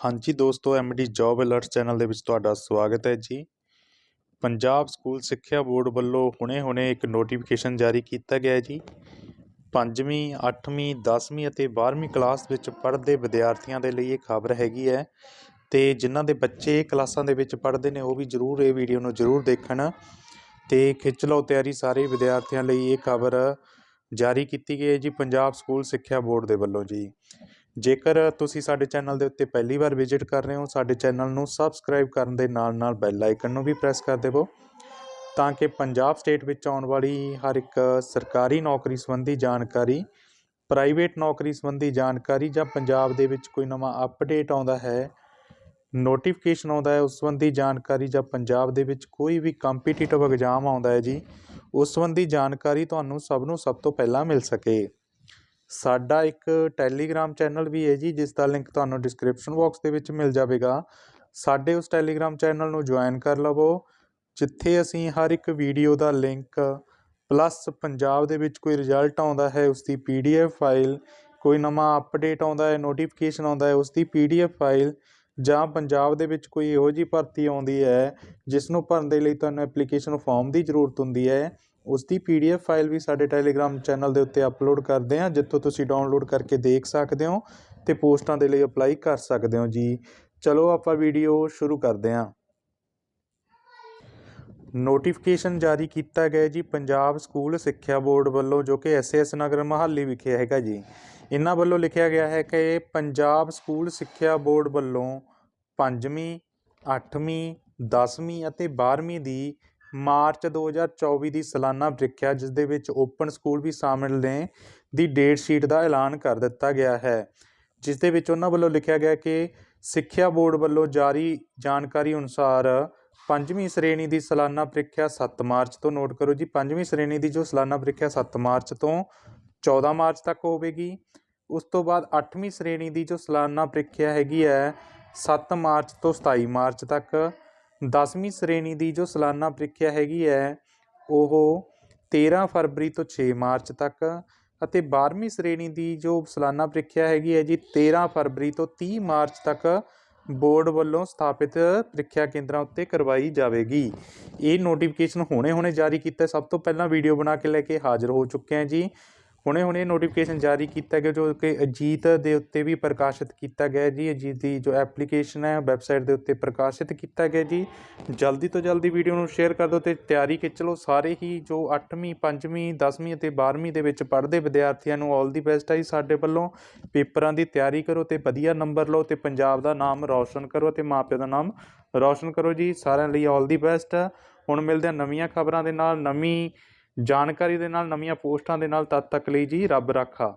ਹਾਂਜੀ ਦੋਸਤੋ MD job alert channel ਦੇ ਵਿੱਚ ਤੁਹਾਡਾ ਸਵਾਗਤ ਹੈ ਜੀ। ਪੰਜਾਬ ਸਕੂਲ ਸਿੱਖਿਆ ਬੋਰਡ ਵੱਲੋਂ ਹੁਣੇ-ਹੁਣੇ ਇੱਕ ਨੋਟੀਫਿਕੇਸ਼ਨ ਜਾਰੀ ਕੀਤਾ ਗਿਆ ਹੈ ਜੀ। ਪੰਜਵੀਂ, ਅੱਠਵੀਂ 10ਵੀਂ ਅਤੇ 12ਵੀਂ ਕਲਾਸ ਵਿੱਚ ਪੜ੍ਹਦੇ ਵਿਦਿਆਰਥੀਆਂ ਦੇ ਲਈ ਇਹ ਖਬਰ ਹੈਗੀ ਹੈ ਤੇ ਜਿਨ੍ਹਾਂ ਦੇ ਬੱਚੇ ਕਲਾਸਾਂ ਦੇ ਵਿੱਚ ਪੜ੍ਹਦੇ ਨੇ ਉਹ ਵੀ ਜ਼ਰੂਰ ਇਹ ਵੀਡੀਓ ਨੂੰ ਜ਼ਰੂਰ ਦੇਖਣ ਤੇ ਖਿੱਚ ਲਓ ਤਿਆਰੀ ਸਾਰੇ ਵਿਦਿਆਰਥੀਆਂ ਲਈ ਇਹ ਖਬਰ ਜਾਰੀ ਕੀਤੀ ਗਈ ਹੈ ਜੀ ਪੰਜਾਬ ਸਕੂਲ ਸਿੱਖਿਆ ਬੋਰਡ ਦੇ ਵੱਲੋਂ ਜੀ। ਜੇਕਰ ਤੁਸੀਂ ਸਾਡੇ ਚੈਨਲ ਦੇ ਉੱਤੇ ਪਹਿਲੀ ਵਾਰ ਵਿਜ਼ਿਟ ਕਰ ਰਹੇ ਹੋ, ਸਾਡੇ ਚੈਨਲ ਨੂੰ ਸਬਸਕ੍ਰਾਈਬ ਕਰਨ ਦੇ ਨਾਲ ਨਾਲ ਬੈਲ ਆਈਕਨ ਨੂੰ ਵੀ ਪ੍ਰੈਸ ਕਰ ਦੇਵੋ, ਤਾਂ ਕਿ ਪੰਜਾਬ ਸਟੇਟ ਵਿੱਚ ਆਉਣ ਵਾਲੀ ਹਰ ਇੱਕ ਸਰਕਾਰੀ ਨੌਕਰੀ ਸੰਬੰਧੀ ਜਾਣਕਾਰੀ ਪ੍ਰਾਈਵੇਟ ਨੌਕਰੀ ਸੰਬੰਧੀ ਜਾਣਕਾਰੀ ਜਾਂ ਪੰਜਾਬ ਦੇ ਵਿੱਚ ਕੋਈ ਨਵਾਂ ਅਪਡੇਟ ਆਉਂਦਾ ਹੈ ਨੋਟੀਫਿਕੇਸ਼ਨ ਆਉਂਦਾ ਹੈ, ਉਸ ਸੰਬੰਧੀ ਜਾਣਕਾਰੀ ਜਾਂ ਪੰਜਾਬ ਦੇ ਵਿੱਚ ਕੋਈ ਵੀ ਕੰਪੀਟੀਟਿਵ ਐਗਜ਼ਾਮ ਆਉਂਦਾ ਹੈ ਜੀ, ਉਸ ਸੰਬੰਧੀ ਜਾਣਕਾਰੀ ਤੁਹਾਨੂੰ ਸਭ ਨੂੰ ਸਭ ਤੋਂ ਪਹਿਲਾਂ ਮਿਲ ਸਕੇ। ਸਾਡਾ ਇੱਕ ਟੈਲੀਗ੍ਰਾਮ ਚੈਨਲ ਵੀ ਹੈ ਜੀ, ਜਿਸ ਦਾ ਲਿੰਕ ਤੁਹਾਨੂੰ ਡਿਸਕ੍ਰਿਪਸ਼ਨ ਬਾਕਸ ਦੇ ਵਿੱਚ ਮਿਲ ਜਾਵੇਗਾ। ਸਾਡੇ ਉਸ ਟੈਲੀਗ੍ਰਾਮ ਚੈਨਲ ਨੂੰ ਜੁਆਇਨ ਕਰ ਲਵੋ, ਜਿੱਥੇ ਅਸੀਂ ਹਰ ਇੱਕ ਵੀਡੀਓ ਦਾ ਲਿੰਕ ਪਲੱਸ ਪੰਜਾਬ ਦੇ ਵਿੱਚ ਕੋਈ ਰਿਜ਼ਲਟ ਆਉਂਦਾ ਹੈ ਉਸ ਦੀ ਪੀਡੀਐਫ ਫਾਈਲ ਕੋਈ ਨਵਾਂ ਅਪਡੇਟ ਆਉਂਦਾ ਹੈ ਨੋਟੀਫਿਕੇਸ਼ਨ ਆਉਂਦਾ ਹੈ ਉਸ ਦੀ ਪੀਡੀਐਫ ਫਾਈਲ ਜਾਂ ਪੰਜਾਬ ਦੇ ਵਿੱਚ ਕੋਈ ਇਹੋ ਜਿਹੀ ਭਰਤੀ ਆਉਂਦੀ ਹੈ ਜਿਸ ਨੂੰ ਭਰਨ ਦੇ ਲਈ ਤੁਹਾਨੂੰ ਐਪਲੀਕੇਸ਼ਨ ਫਾਰਮ ਦੀ ਜ਼ਰੂਰਤ ਹੁੰਦੀ ਹੈ। ਉਸ ਦੀ ਪੀਡੀਐਫ ਫਾਈਲ ਵੀ ਸਾਡੇ ਟੈਲੀਗ੍ਰਾਮ ਚੈਨਲ ਦੇ ਉੱਤੇ ਅਪਲੋਡ ਕਰਦੇ ਹਾਂ, ਜਿੱਥੋਂ ਤੁਸੀਂ ਡਾਊਨਲੋਡ ਕਰਕੇ ਦੇਖ ਸਕਦੇ ਹੋ ਤੇ ਪੋਸਟਾਂ ਦੇ ਲਈ ਅਪਲਾਈ ਕਰ ਸਕਦੇ ਹੋ ਜੀ। ਚਲੋ ਆਪਾਂ ਵੀਡੀਓ ਸ਼ੁਰੂ ਕਰਦੇ ਹਾਂ। ਨੋਟੀਫਿਕੇਸ਼ਨ ਜਾਰੀ ਕੀਤਾ ਗਿਆ ਜੀ ਪੰਜਾਬ ਸਕੂਲ ਸਿੱਖਿਆ ਬੋਰਡ ਵੱਲੋਂ, ਜੋ ਕਿ ਐਸਐਸ ਨਗਰ ਮਹਾਲੀ ਵਿਖੇ ਹੈਗਾ ਜੀ। ਇਹਨਾਂ ਵੱਲੋਂ ਲਿਖਿਆ ਗਿਆ ਹੈ ਕਿ ਪੰਜਾਬ ਸਕੂਲ ਸਿੱਖਿਆ ਬੋਰਡ ਵੱਲੋਂ ਪੰਜਵੀਂ 8ਵੀਂ 10ਵੀਂ ਅਤੇ 12ਵੀਂ ਦੀ ਮਾਰਚ 2024 ਦੀ ਸਾਲਾਨਾ ਪ੍ਰੀਖਿਆ, ਜਿਸ ਦੇ ਵਿੱਚ ਓਪਨ ਸਕੂਲ ਵੀ ਸ਼ਾਮਿਲ ਨੇ, ਦੀ ਡੇਟ ਸ਼ੀਟ ਦਾ ਐਲਾਨ ਕਰ ਦਿੱਤਾ ਗਿਆ ਹੈ। ਜਿਸ ਦੇ ਵਿੱਚ ਉਹਨਾਂ ਵੱਲੋਂ ਲਿਖਿਆ ਗਿਆ ਕਿ ਸਿੱਖਿਆ ਬੋਰਡ ਵੱਲੋਂ ਜਾਰੀ ਜਾਣਕਾਰੀ ਅਨੁਸਾਰ ਪੰਜਵੀਂ ਸ਼੍ਰੇਣੀ ਦੀ ਸਾਲਾਨਾ ਪ੍ਰੀਖਿਆ 7 ਮਾਰਚ ਤੋਂ, ਨੋਟ ਕਰੋ ਜੀ, ਪੰਜਵੀਂ ਸ਼੍ਰੇਣੀ ਦੀ ਜੋ ਸਾਲਾਨਾ ਪ੍ਰੀਖਿਆ 7 ਮਾਰਚ ਤੋਂ 14 ਮਾਰਚ ਤੱਕ ਹੋਵੇਗੀ। ਉਸ ਤੋਂ ਬਾਅਦ 8ਵੀਂ ਸ਼੍ਰੇਣੀ ਦੀ ਜੋ ਸਾਲਾਨਾ ਪ੍ਰੀਖਿਆ ਹੈਗੀ ਹੈ 7 ਮਾਰਚ ਤੋਂ 27 ਮਾਰਚ ਤੱਕ 10ਵੀਂ ਸ਼੍ਰੇਣੀ ਦੀ ਜੋ ਸਾਲਾਨਾ ਪ੍ਰੀਖਿਆ ਹੈਗੀ ਹੈ, ਉਹ 13 ਫਰਵਰੀ ਤੋਂ 6 ਮਾਰਚ ਤੱਕ ਅਤੇ 12ਵੀਂ ਸ਼੍ਰੇਣੀ ਦੀ ਜੋ ਸਾਲਾਨਾ ਪ੍ਰੀਖਿਆ ਹੈਗੀ ਹੈ ਜੀ 13 ਫਰਵਰੀ ਤੋਂ 30 ਮਾਰਚ ਤੱਕ ਬੋਰਡ ਵੱਲੋਂ ਸਥਾਪਿਤ ਪ੍ਰੀਖਿਆ ਕੇਂਦਰਾਂ ਉੱਤੇ ਕਰਵਾਈ ਜਾਵੇਗੀ। ਇਹ ਨੋਟੀਫਿਕੇਸ਼ਨ ਹੁਣੇ-ਹੁਣੇ ਜਾਰੀ ਕੀਤਾ। ਸਭ ਤੋਂ ਪਹਿਲਾਂ ਵੀਡੀਓ ਬਣਾ ਕੇ ਲੈ ਕੇ ਹਾਜ਼ਰ ਹੋ ਚੁੱਕੇ ਹਾਂ ਜੀ। ਹੁਣੇ-ਹੁਣੇ ਨੋਟੀਫਿਕੇਸ਼ਨ ਜਾਰੀ ਕੀਤਾ ਗਿਆ, ਜੋ ਕਿ ਅਜੀਤ ਦੇ ਉੱਤੇ ਵੀ ਪ੍ਰਕਾਸ਼ਿਤ ਕੀਤਾ ਗਿਆ ਜੀ। ਅਜੀਤ ਦੀ ਜੋ ਐਪਲੀਕੇਸ਼ਨ ਹੈ ਵੈਬਸਾਈਟ ਦੇ ਉੱਤੇ ਪ੍ਰਕਾਸ਼ਿਤ ਕੀਤਾ ਗਿਆ ਜੀ। ਜਲਦੀ ਤੋਂ ਜਲਦੀ ਵੀਡੀਓ ਨੂੰ ਸ਼ੇਅਰ ਕਰ ਦਿਓ ਤੇ ਤਿਆਰੀ ਖਿੱਚ ਲਓ। ਸਾਰੇ ਹੀ ਜੋ 8ਵੀਂ 5ਵੀਂ 10ਵੀਂ ਅਤੇ 12ਵੀਂ ਦੇ ਵਿੱਚ ਪੜ੍ਹਦੇ ਵਿਦਿਆਰਥੀਆਂ ਨੂੰ ਆਲ ਦੀ ਬੈਸਟ ਹੈ ਜੀ ਸਾਡੇ ਵੱਲੋਂ। ਪੇਪਰਾਂ ਦੀ ਤਿਆਰੀ ਕਰੋ ਤੇ ਵਧੀਆ ਨੰਬਰ ਲਓ ਤੇ ਪੰਜਾਬ ਦਾ ਨਾਮ ਰੌਸ਼ਨ ਕਰੋ ਤੇ ਮਾਪਿਆਂ ਦਾ ਨਾਮ ਰੌਸ਼ਨ ਕਰੋ ਜੀ। ਸਾਰਿਆਂ ਲਈ ਆਲ ਦੀ ਬੈਸਟ ਹੁਣ ਮਿਲਦੇ ਹਾਂ ਨਵੀਆਂ ਖਬਰਾਂ ਦੇ ਨਾਲ। ਨਵੀਂ ਜਾਣਕਾਰੀ ਦੇ ਨਾਲ ਨਵੀਆਂ ਪੋਸਟਾਂ ਦੇ ਨਾਲ ਤਦ ਤੱਕ ਲਈ ਜੀ ਰੱਬ ਰਾਖਾ।